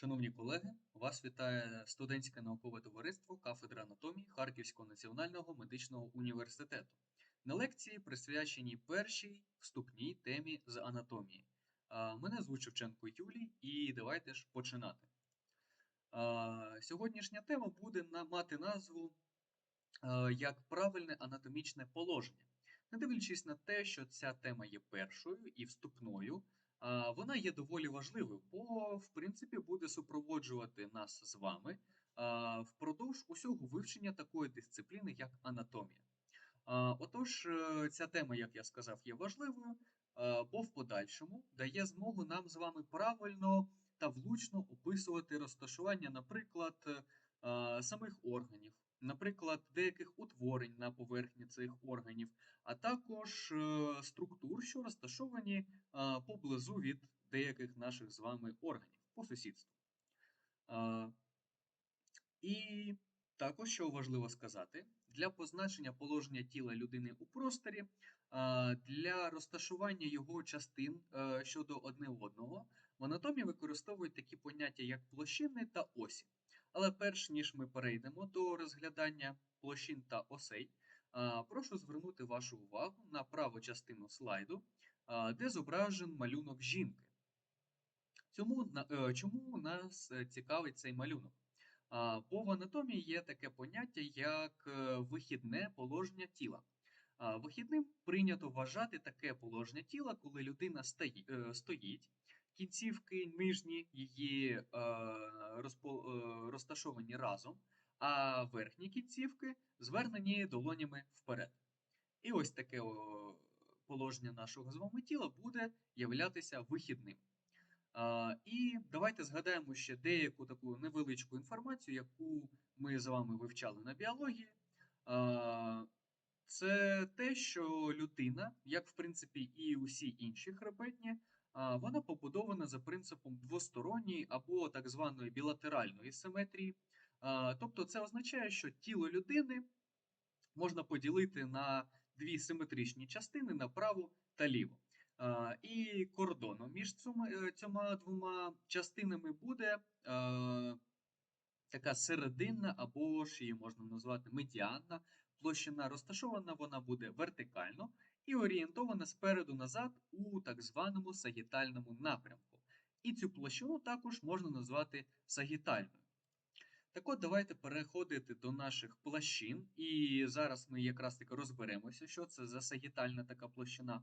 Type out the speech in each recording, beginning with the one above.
Шановні колеги, вас вітає студентське наукове товариство кафедри анатомії Харківського національного медичного університету на лекції, присвяченій першій вступній темі з анатомії. Мене звуть Шевченко Юлій, і давайте ж починати. Сьогоднішня тема буде мати назву як правильне анатомічне положення. Не дивлячись на те, що ця тема є першою і вступною, вона є доволі важливою, бо, в принципі, буде супроводжувати нас з вами впродовж усього вивчення такої дисципліни, як анатомія. Отож, е, ця тема, як я сказав, є важливою, бо в подальшому дає змогу нам з вами правильно та влучно описувати розташування, наприклад, е, самих органів, наприклад, деяких утворень на поверхні цих органів, а також е, структур, що розташовані поблизу від деяких наших з вами органів по сусідству. І також, що важливо сказати, для позначення положення тіла людини у просторі, для розташування його частин е, щодо одне одного, в анатомії використовують такі поняття, як площини та осі. Але перш ніж ми перейдемо до розглядання площин та осей, прошу звернути вашу увагу на праву частину слайду, де зображен малюнок жінки. Цьому, е, чому нас е, цікавить цей малюнок? Бо в анатомії є таке поняття, як е, вихідне положення тіла. Вихідним прийнято вважати таке положення тіла, коли людина стоїть, кінцівки нижні її е, розпо- е, розташовані разом, а верхні кінцівки звернені долонями вперед. І ось таке о, положення нашого з вами тіла буде являтися вихідним. А, І давайте згадаємо ще деяку таку невеличку інформацію, яку ми з вами вивчали на біології. А, Це те, що людина, як в принципі і усі інші хребетні, вона побудована за принципом двосторонньої або так званої білатеральної симетрії. Тобто це означає, що тіло людини можна поділити на дві симетричні частини на праву та ліву. І кордоном між цими, е, двома частинами буде е, така серединна, або ж її можна назвати медіанна площина. Розташована вона буде вертикально і орієнтована спереду назад у так званому сагітальному напрямку. І цю площину також можна назвати сагітальною. Так от, давайте переходити до наших площин, і зараз ми якраз таки розберемося, що це за сагітальна така площина.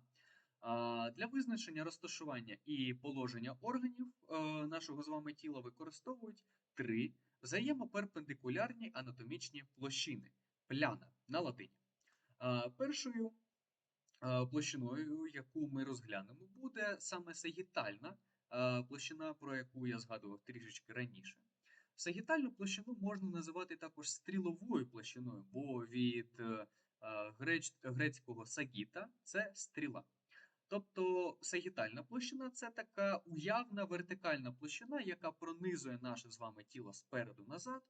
Для визначення розташування і положення органів е, нашого з вами тіла використовують три взаємоперпендикулярні анатомічні площини пляна на латині. Першою площиною, яку ми розглянемо, буде саме сагітальна е, площина, про яку я згадував трішечки раніше. Сагітальну площину можна називати також стріловою площиною, бо від е, е, греч- грецького сагіта це стріла. Тобто сагітальна площина це така уявна вертикальна площина, яка пронизує наше з вами тіло спереду назад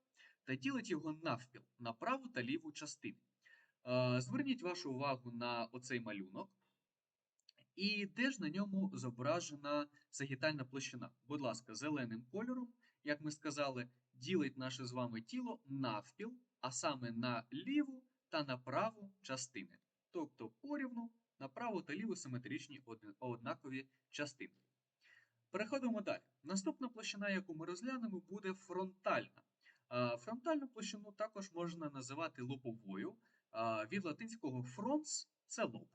та ділить його навпіл на праву та ліву частини. Е, Зверніть вашу увагу на оцей малюнок. І де ж на ньому зображена сагітальна площина? Будь ласка, зеленим кольором, як ми сказали, ділить наше з вами тіло навпіл, а саме на ліву та на праву частини. Тобто порівну на праву та ліву симетричні однакові частинки. Переходимо далі. Наступна площина, яку ми розглянемо, буде фронтальна. Фронтальну площину також можна називати лобовою. Від латинського фронс це лоб.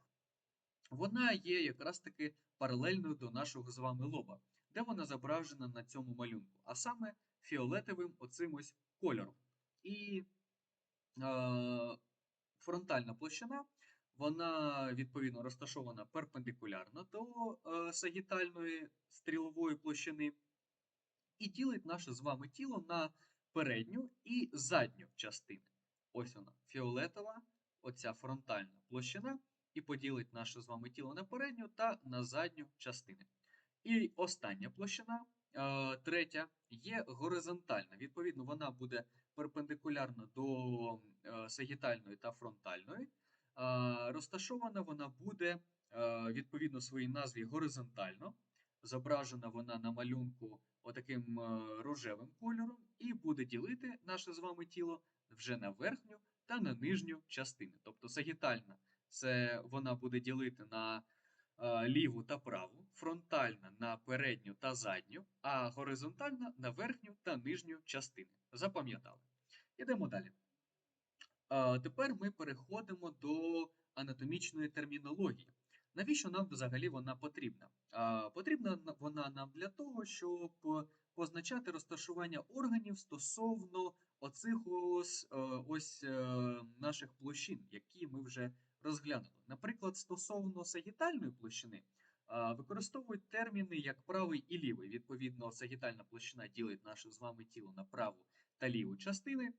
Вона є якраз таки паралельною до нашого з вами лоба, де вона зображена на цьому малюнку, а саме фіолетовим оцим ось кольором. І е, фронтальна площина, вона відповідно розташована перпендикулярно до е, сагітальної стрілової площини і ділить наше з вами тіло на передню і задню частини. Ось вона, фіолетова, оця фронтальна площина, і поділить наше з вами тіло на передню та на задню частини. І остання площина, е, третя, є горизонтальна. Відповідно, вона буде перпендикулярна до е, сагітальної та фронтальної. Розташована вона буде е, відповідно своїй назві горизонтально, Зображена вона на малюнку отаким е, рожевим кольором, і буде ділити наше з вами тіло вже на верхню та на нижню частини. Тобто сагітальна це вона буде ділити на е, ліву та праву, фронтальна на передню та задню, а горизонтальна на верхню та нижню частини. Запам'ятали. Ідемо далі. А, Тепер ми переходимо до анатомічної термінології. Навіщо нам взагалі вона потрібна? А, Потрібна вона нам для того, щоб позначати розташування органів стосовно оцих ось, е, ось е, наших площин, які ми вже розглянули. Наприклад, стосовно сагітальної площини використовують терміни як правий і лівий. Відповідно, сагітальна площина ділить наше з вами тіло на праву та ліву частини.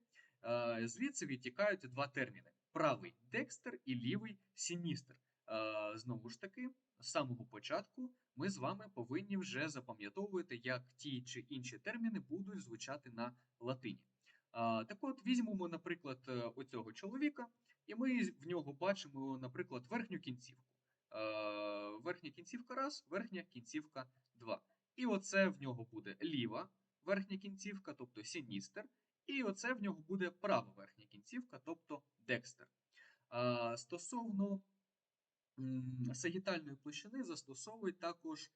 Е, Звідси відтікають два терміни: правий декстер і лівий сіністер. Е, Знову ж таки, з самого початку ми з вами повинні вже запам'ятовувати, як ті чи інші терміни будуть звучати на латині. А, Так от, візьмемо, наприклад, е, оцього чоловіка, і ми в нього бачимо, наприклад, верхню кінцівку. Е, Верхня кінцівка раз, верхня кінцівка два. І оце в нього буде ліва верхня кінцівка, тобто сіністер, і оце в нього буде права верхня кінцівка, тобто декстер. Стосовно сагітальної площини застосовують також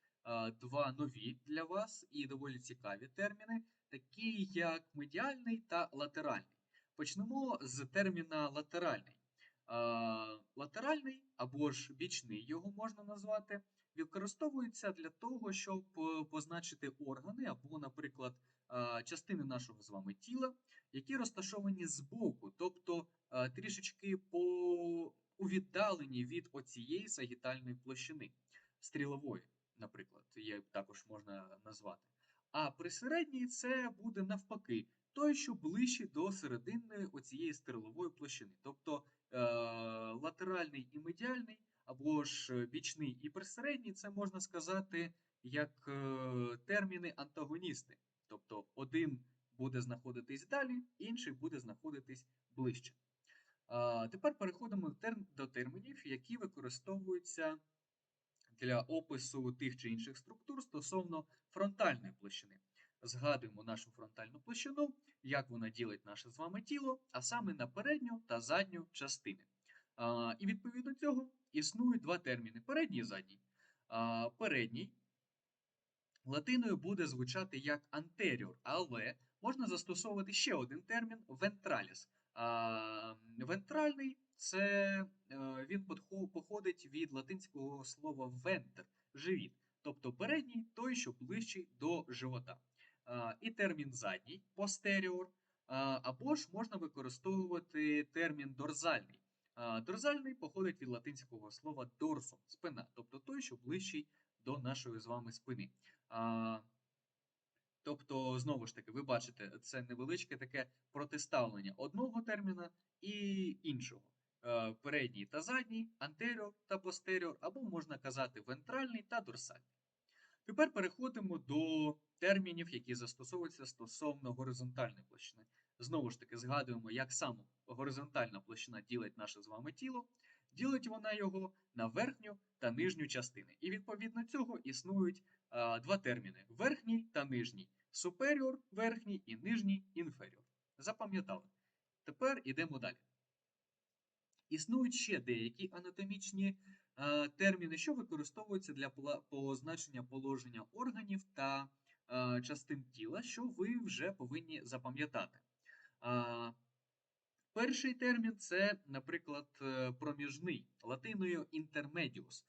два нові для вас і доволі цікаві терміни, такі як медіальний та латеральний. Почнемо з терміна латеральний. Латеральний або ж бічний його можна назвати, використовується для того, щоб е, позначити органи або, наприклад, частини нашого з вами тіла, які розташовані збоку, тобто трішечки по у віддаленні від оцієї сагітальної площини, стрілової, наприклад, її також можна назвати. А при середній це буде навпаки, той, що ближче до серединної оцієї стрілової площини. Тобто е, латеральний і медіальний, або ж бічний і присередній, це можна сказати як е, терміни антагоністи. Тобто один буде знаходитись далі, інший буде знаходитись ближче. Тепер переходимо до термінів, які використовуються для опису тих чи інших структур стосовно фронтальної площини. Згадуємо нашу фронтальну площину, як вона ділить наше з вами тіло, а саме на передню та задню частини. І відповідно цього існують два терміни: передній і задній. Передній латиною буде звучати як anterior, але можна застосовувати ще один термін ventralis. Вентральний це е, він походить від латинського слова venter – живіт, тобто передній той, що ближчий до живота. І термін задній posterior, або ж можна використовувати термін дорзальний. Дорзальний походить від латинського слова dorsum – спина, тобто той, що ближчий до нашої з вами спини. Тобто, знову ж таки, ви бачите, це невеличке таке протиставлення одного терміна і іншого. Е, Передній та задній, антеріор та постеріор, або можна казати вентральний та дорсальний. Тепер переходимо до термінів, які застосовуються стосовно горизонтальної площини. Знову ж таки, згадуємо, як саме горизонтальна площина ділить наше з вами тіло. Ділить вона його на верхню та нижню частини. І відповідно цього існують два терміни: верхній та нижній. Superior – верхній і нижній inferior. Запам'ятали. Тепер йдемо далі. Існують ще деякі анатомічні е, терміни, що використовуються для позначення положення органів та е, частин тіла, що ви вже повинні запам'ятати. А, Перший термін це, наприклад, е, проміжний латиною intermedius.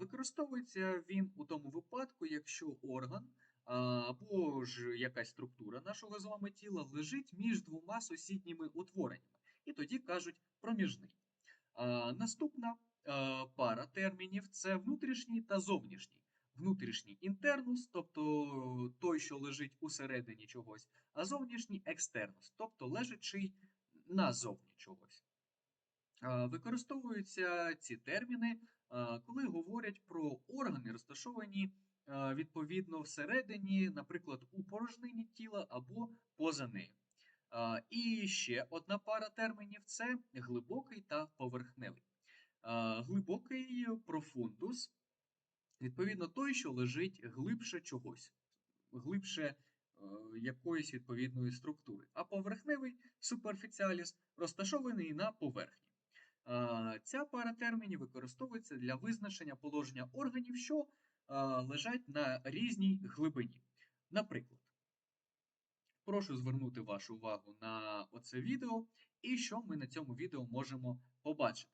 Використовується він у тому випадку, якщо орган або ж якась структура нашого з вами тіла лежить між двома сусідніми утвореннями. І тоді кажуть проміжний. Наступна пара термінів це внутрішній та зовнішній. Внутрішній інтернус, тобто той, що лежить усередині чогось, а зовнішній екстернус, тобто лежачий назовні чогось. Використовуються ці терміни, коли говорять про органи, розташовані відповідно всередині, наприклад, у порожнині тіла або поза нею. І ще одна пара термінів це глибокий та поверхневий. Глибокий профундус Відповідно, той, що лежить глибше чогось, глибше е, якоїсь відповідної структури. А поверхневий суперфіціаліс розташований на поверхні. Е, Ця пара термінів використовується для визначення положення органів, що е, лежать на різній глибині. Наприклад, прошу звернути вашу увагу на оце відео, і що ми на цьому відео можемо побачити.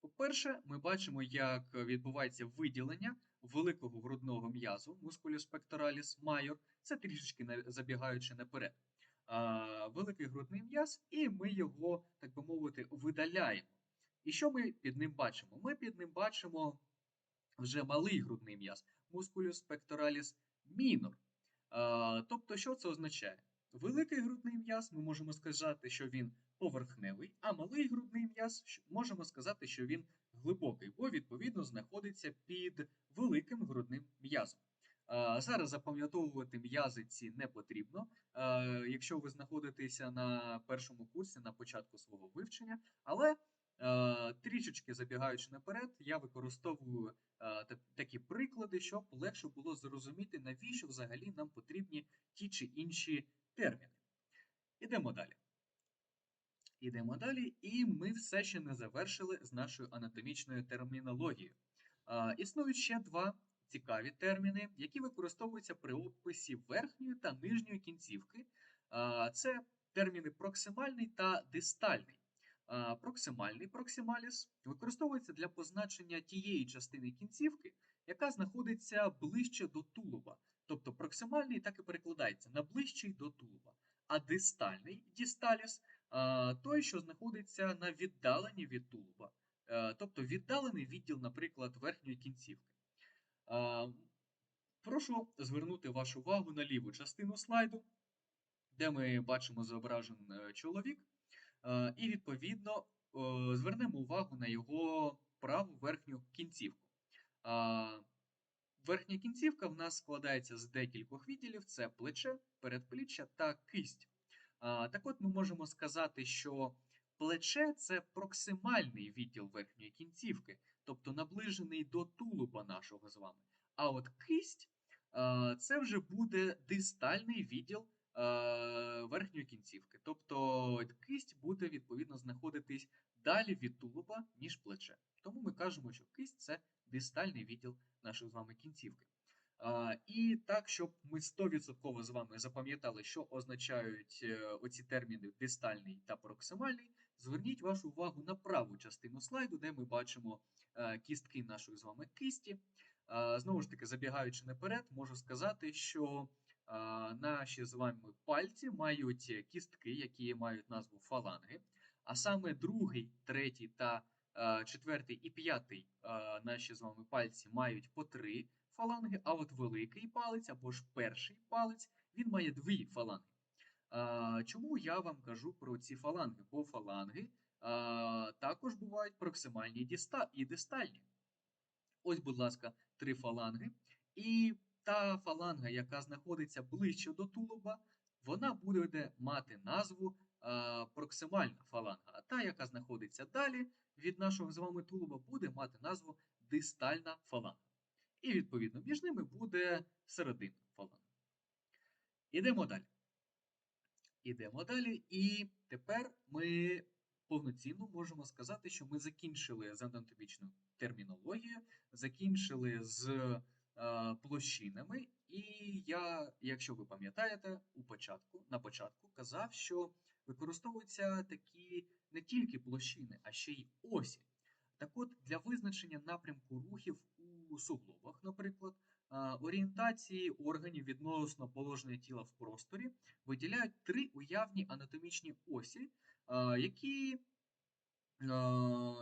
По-перше, ми бачимо, як відбувається виділення великого грудного м'язу musculus pectoralis major, це трішечки забігаючи наперед. Великий грудний м'яз, і ми його, так би мовити, видаляємо. І що ми під ним бачимо? Ми під ним бачимо вже малий грудний м'яз musculus pectoralis minor. Тобто, що це означає? Великий грудний м'яз, ми можемо сказати, що він поверхневий, а малий грудний м'яз можемо сказати, що він глибокий, бо відповідно знаходиться під великим грудним м'язом. А, Зараз запам'ятовувати м'язи ці не потрібно. Якщо ви знаходитеся на першому курсі на початку свого вивчення, але е, трішечки забігаючи наперед, я використовую е, такі приклади, щоб легше було зрозуміти, навіщо взагалі нам потрібні ті чи інші терміни. Ідемо далі. Ідемо далі, і ми все ще не завершили з нашою анатомічною термінологією. Існують ще два цікаві терміни, які використовуються при описі верхньої та нижньої кінцівки. Це терміни проксимальний та дистальний. Проксимальний проксималіс використовується для позначення тієї частини кінцівки, яка знаходиться ближче до тулуба. Тобто проксимальний так і перекладається на ближчий до тулуба. А дистальний дісталіс той, що знаходиться на віддаленні від тулуба, Е, тобто віддалений відділ, наприклад, верхньої кінцівки. Прошу звернути вашу увагу на ліву частину слайду, де ми бачимо зображений е, чоловік, Е, і відповідно е, звернемо увагу на його праву верхню кінцівку. Верхня кінцівка в нас складається з декількох відділів: це плече, передпліччя та кисть. Так от ми можемо сказати, що плече це проксимальний відділ верхньої кінцівки, тобто наближений до тулуба нашого з вами. А от кисть а, це вже буде дистальний відділ а, верхньої кінцівки. Тобто кисть буде відповідно знаходитись далі від тулуба, ніж плече. Тому ми кажемо, що кисть це дистальний відділ нашої з вами кінцівки. А, і так, щоб ми 100% з вами запам'ятали, що означають е, оці терміни дистальний та проксимальний, зверніть вашу увагу на праву частину слайду, де ми бачимо е, кістки нашої з вами кисті. Знову ж таки, забігаючи наперед, можу сказати, що наші з вами пальці мають кістки, які мають назву фаланги. А саме другий, третій та е, четвертий і п'ятий е, наші з вами пальці мають по три фаланги, а от великий палець або ж перший палець він має дві фаланги. Чому я вам кажу про ці фаланги? Бо фаланги також бувають проксимальні діста- і дистальні. Ось, будь ласка, три фаланги. І та фаланга, яка знаходиться ближче до тулуба, вона буде мати назву проксимальна фаланга. А та, яка знаходиться далі від нашого з вами тулуба, буде мати назву дистальна фаланга. І, відповідно, між ними буде середина фаланга. Ідемо далі. Ідемо далі. І тепер ми повноцінно можемо сказати, що ми закінчили з анатомічною термінологією, закінчили з е, площинами. І я, якщо ви пам'ятаєте, у початку, на початку казав, що використовуються такі не тільки площини, а ще й осі. Так от, для визначення напрямку рухів у суглобах, наприклад, орієнтації органів відносно положення тіла в просторі виділяють три уявні анатомічні осі, які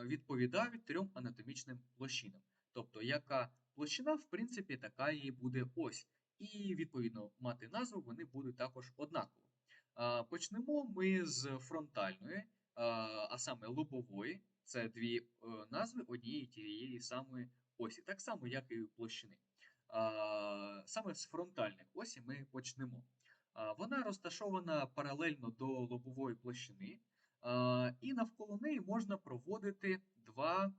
відповідають трьом анатомічним площинам. Тобто, яка площина, в принципі, така і буде ось. І, відповідно, мати назву вони будуть також однаково. Почнемо ми з фронтальної, а, саме лобової. Це дві е, назви однієї тієї самої осі, так само, як і площини. Саме з фронтальної осі ми почнемо. Вона розташована паралельно до лобової площини, і навколо неї можна проводити два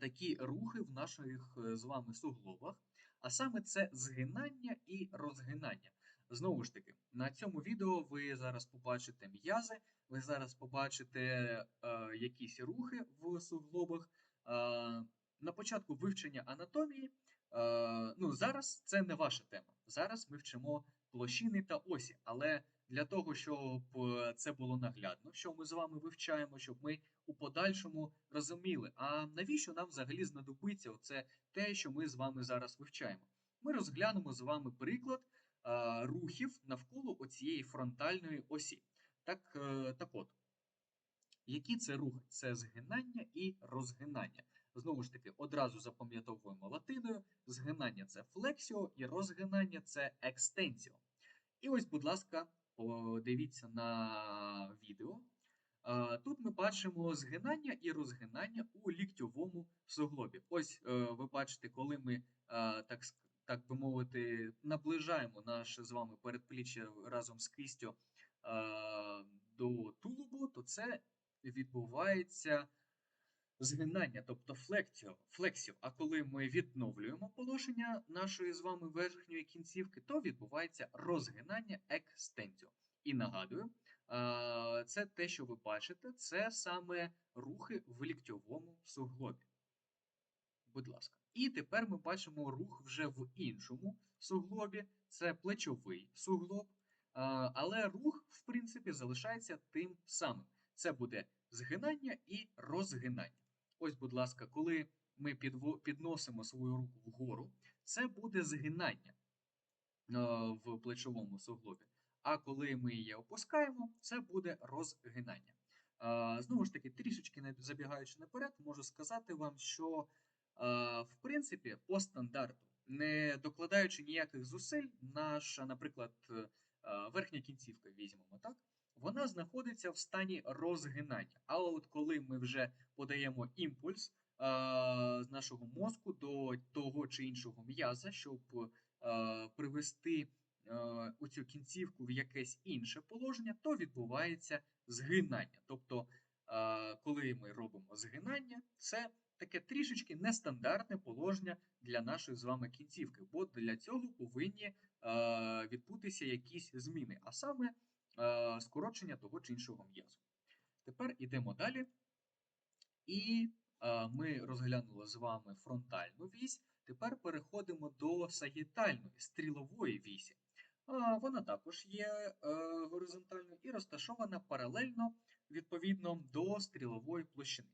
такі рухи в наших е, з вами суглобах, а саме це згинання і розгинання. Знову ж таки, на цьому відео ви зараз побачите м'язи, ви зараз побачите е, якісь рухи в суглобах. Е, на початку вивчення анатомії, ну зараз це не ваша тема. Зараз ми вчимо площини та осі, але для того, щоб е, це було наглядно, що ми з вами вивчаємо, щоб ми у подальшому розуміли, а навіщо нам взагалі знадобиться оце те, що ми з вами зараз вивчаємо. Ми розглянемо з вами приклад а, рухів навколо оцієї фронтальної осі. Так, е, так от, які це рухи? Це згинання і розгинання. Знову ж таки, одразу запам'ятовуємо латиною. Згинання це флексіо, і розгинання це екстенсіо. І ось, будь ласка, подивіться на відео. Тут ми бачимо згинання і розгинання у ліктьовому суглобі. Ось е, ви бачите, коли ми, так, так би мовити, наближаємо наше з вами передпліччя разом з кистю до тулубу, то це відбувається згинання, тобто флексіо, флексіо. А коли ми відновлюємо положення нашої з вами верхньої кінцівки, то відбувається розгинання екстенсіо. І нагадую, це те, що ви бачите, це саме рухи в ліктьовому суглобі. Будь ласка. І тепер ми бачимо рух вже в іншому суглобі, це плечовий суглоб. Але рух, в принципі, залишається тим самим. Це буде згинання і розгинання. Ось, будь ласка, коли ми підносимо свою руку вгору, це буде згинання е, в плечовому суглобі. А коли ми її опускаємо, це буде розгинання. Е, Знову ж таки, трішечки забігаючи наперед, можу сказати вам, що е, в принципі по стандарту, не докладаючи ніяких зусиль, наша, наприклад, верхня кінцівка візьмемо, так? Вона знаходиться в стані розгинання. А от коли ми вже подаємо імпульс е, з нашого мозку до того чи іншого м'яза, щоб е, привести е, оцю кінцівку в якесь інше положення, то відбувається згинання. Тобто, коли ми робимо згинання, це таке трішечки нестандартне положення для нашої з вами кінцівки, бо для цього повинні відбутися якісь зміни, а саме е, скорочення того чи іншого м'язу. Тепер ідемо далі. І е, ми розглянули з вами фронтальну вісь. Тепер переходимо до сагітальної стрілової вісі. А, Вона також є е, горизонтальною і розташована паралельно відповідно до стрілової площини.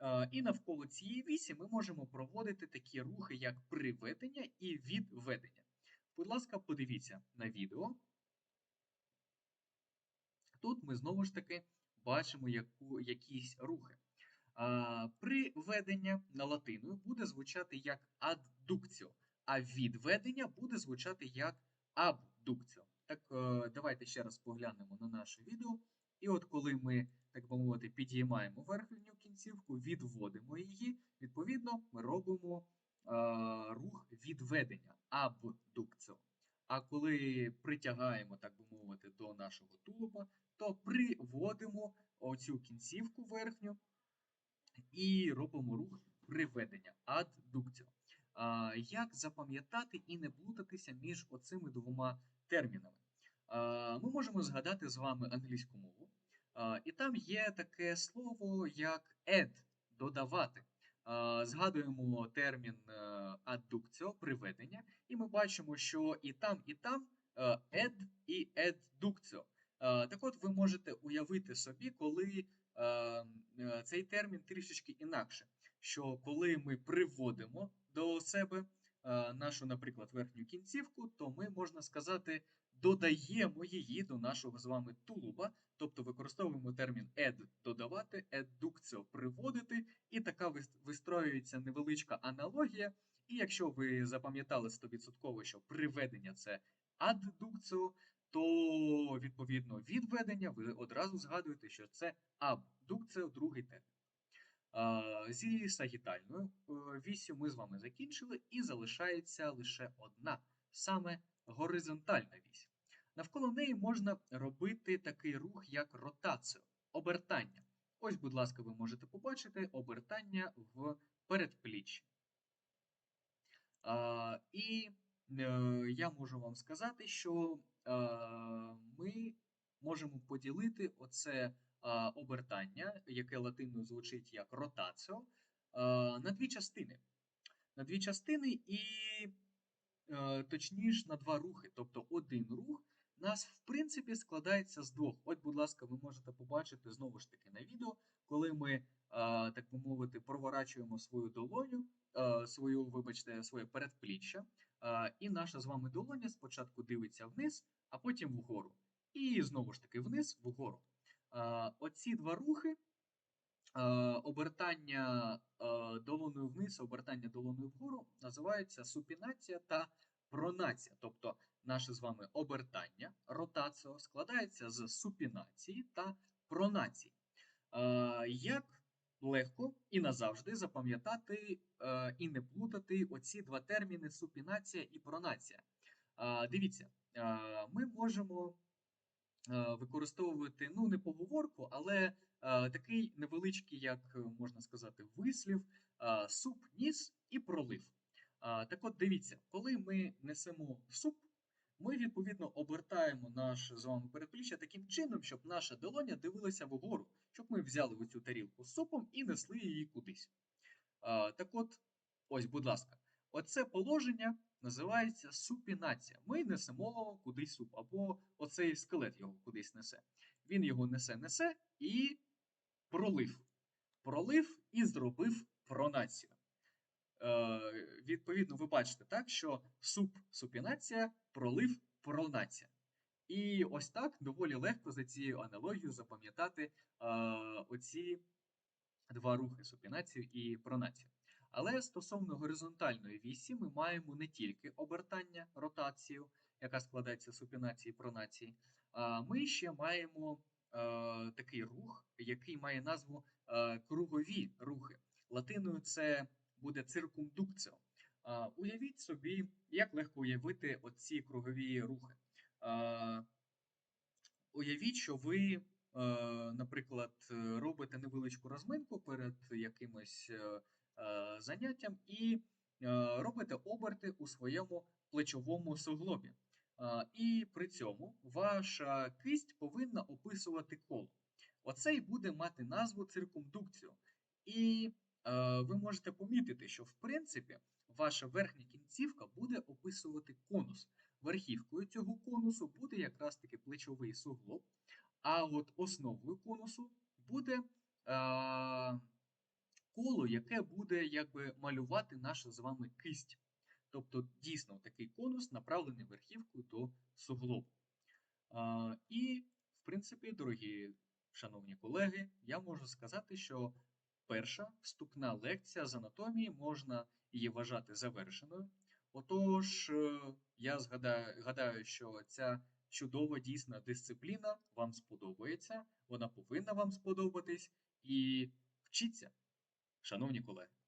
Е, І навколо цієї вісі ми можемо проводити такі рухи, як приведення і відведення. Будь ласка, подивіться на відео. Тут ми знову ж таки бачимо яку, якісь рухи. А, Приведення на латиною буде звучати як аддукціо, а відведення буде звучати як абдукціо. Так, е, давайте ще раз поглянемо на наше відео. І от коли ми, так би мовити, підіймаємо верхню кінцівку, відводимо її, відповідно, ми робимо е, рух відведення абдукціо. А коли притягаємо, так би мовити, до нашого тулуба, то приводимо оцю кінцівку верхню і робимо рух приведення аддукціо. Як запам'ятати і не плутатися між оцими двома термінами? Ми можемо згадати з вами англійську мову, і там є таке слово як add – додавати. Згадуємо термін е, аддукціо приведення, і ми бачимо, що і там, і там е, add і adductio. Е, Так от ви можете уявити собі, коли е, цей термін трішечки інакше, що коли ми приводимо до себе е, нашу, наприклад, верхню кінцівку, то ми, можна сказати, додаємо її до нашого з вами тулуба, тобто використовуємо термін add – додавати, adductio – приводити, і така вистроюється невеличка аналогія. І якщо ви запам'ятали 100%, що приведення це аддукціо, то відповідно відведення ви одразу згадуєте, що це абдукціо, другий термін. Зі сагітальною е, вісю ми з вами закінчили, і залишається лише одна, саме горизонтальна вісь. Навколо неї можна робити такий рух, як ротацію, обертання. Ось, будь ласка, ви можете побачити обертання в передпліччі. І е, я можу вам сказати, що ми можемо поділити оце обертання, яке латиною звучить як ротаціо, на дві частини. На дві частини і е, точніше на два рухи. Тобто один рух нас в принципі складається з двох. От, будь ласка, ви можете побачити знову ж таки на відео, коли ми, е, так би мовити, проворачуємо свою долоню, е, свою, вибачте, своє передпліччя, е, і наша з вами долоня спочатку дивиться вниз, а потім вгору. І знову ж таки вниз, вгору. Оці два рухи. Обертання долоною вниз, обертання долоною вгору називаються супінація та пронація. Тобто наше з вами обертання, ротаціо, складається з супінації та пронації. Як легко і назавжди запам'ятати е, і не плутати оці два терміни супінація і пронація. Е, Дивіться, е, ми можемо е, використовувати ну, не поговорку, але е, такий невеличкий, як е, можна сказати, вислів, е, суп, ніс і пролив. А, Так от дивіться, коли ми несемо суп, ми відповідно обертаємо наш з вами передпліччя таким чином, щоб наша долоня дивилася вгору, щоб ми взяли оцю тарілку з супом і несли її кудись. А, Так от, ось, будь ласка, оце положення називається супінація. Ми несемо кудись суп, або оцей скелет його кудись несе. Він його несе, несе і пролив. Пролив і зробив пронацію. Е, відповідно, ви бачите, так, що суп супінація, пролив пронація. І ось так доволі легко за цією аналогією запам'ятати е, оці два рухи супінацію і пронацію. Але стосовно горизонтальної вісі, ми маємо не тільки обертання, ротацію, яка складається з супінації і пронації, а ми ще маємо е, такий рух, який має назву кругові рухи. Латиною це буде циркумдукціо. Уявіть собі, як легко уявити оці кругові рухи. Уявіть, що ви, е, наприклад, робите невеличку розминку перед якимось е, е, заняттям і робите оберти у своєму плечовому суглобі. І при цьому ваша кисть повинна описувати коло. Оце і буде мати назву циркумдукціо. І ви можете помітити, що в принципі ваша верхня кінцівка буде описувати конус. Верхівкою цього конусу буде якраз таки плечовий суглоб, а от основою конусу буде е, коло, яке буде якби малювати наша з вами кисть. Тобто, дійсно, такий конус направлений верхівкою до суглобу. Е, і, в принципі, дорогі шановні колеги, я можу сказати, що перша вступна лекція з анатомії можна її вважати завершеною. Отож, е, я згадаю, гадаю, що ця чудова дійсна дисципліна вам сподобається, вона повинна вам сподобатись і вчіться, шановні колеги.